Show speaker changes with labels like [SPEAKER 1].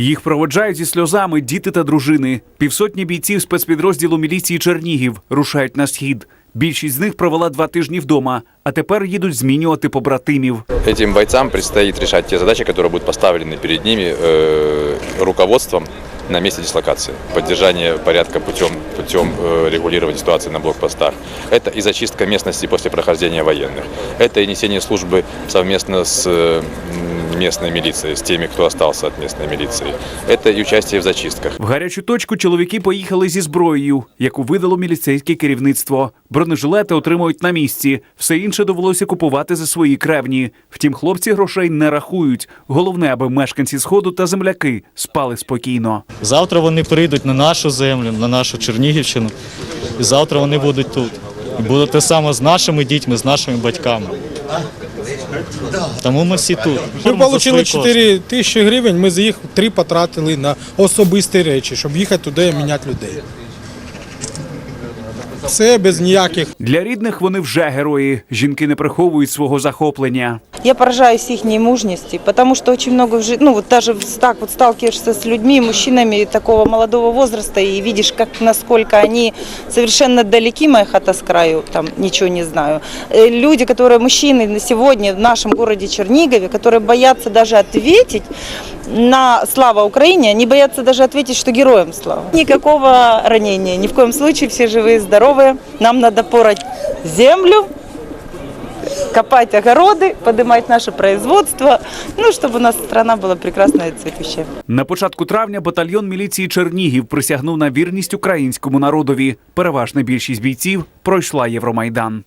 [SPEAKER 1] Їх проводжають зі сльозами діти та дружини. Півсотні бійців спецпідрозділу міліції Чернігів рушають на схід. Більшість з них провела два тижні вдома, а тепер їдуть змінювати побратимів.
[SPEAKER 2] Этим бойцам предстоит решать те задачи, которые будут поставлены перед ними э, руководством на месте дислокации. Поддержание порядка путем, путем э, регулирования ситуации на блокпостах. Это и зачистка местности после прохождения военных. Это и несение службы совместно с э, м, местной милицией, с теми, кто остался от местной милиции. Это и участие в зачистках.
[SPEAKER 1] В гарячу точку чоловіки поїхали зі зброєю, яку видало міліцейське керівництво. Бронежилети отримують на місці. Все інше довелося купувати за свої кревні. Втім, хлопці грошей не рахують. Головне, аби мешканці сходу та земляки спали спокійно.
[SPEAKER 3] Завтра вони прийдуть на нашу землю, на нашу Чернігівщину. І завтра вони будуть тут. І буде те саме з нашими дітьми, з нашими батьками. Тому ми всі тут.
[SPEAKER 4] Ми отримали 4 тисячі гривень, ми з їх три потратили на особисті речі, щоб їхати туди і міняти людей. Все без ніяких
[SPEAKER 1] Для рідних вони вже герої. Жінки не приховують свого захоплення.
[SPEAKER 5] Я поражаюсь их мужности, потому что очень много, в жи- ну вот даже в- так вот сталкиваешься с людьми, мужчинами такого молодого возраста и видишь, как насколько они совершенно далеки, моя хата с краю, там ничего не знаю. Э, Люди, которые мужчины на сегодня в нашем городе Чернигове, которые боятся даже ответить на «Слава Украине», они боятся даже ответить, что героям слава. Никакого ранения, ни в коем случае, все живые, здоровые. Нам надо порать землю, копать огороды, поднимать наше производство, ну, чтобы у нас страна была прекрасная и цветущая.
[SPEAKER 1] На початку травня батальйон міліції Чернігів присягнув на вірність українському народові. Переважна більшість бійців пройшла Євромайдан.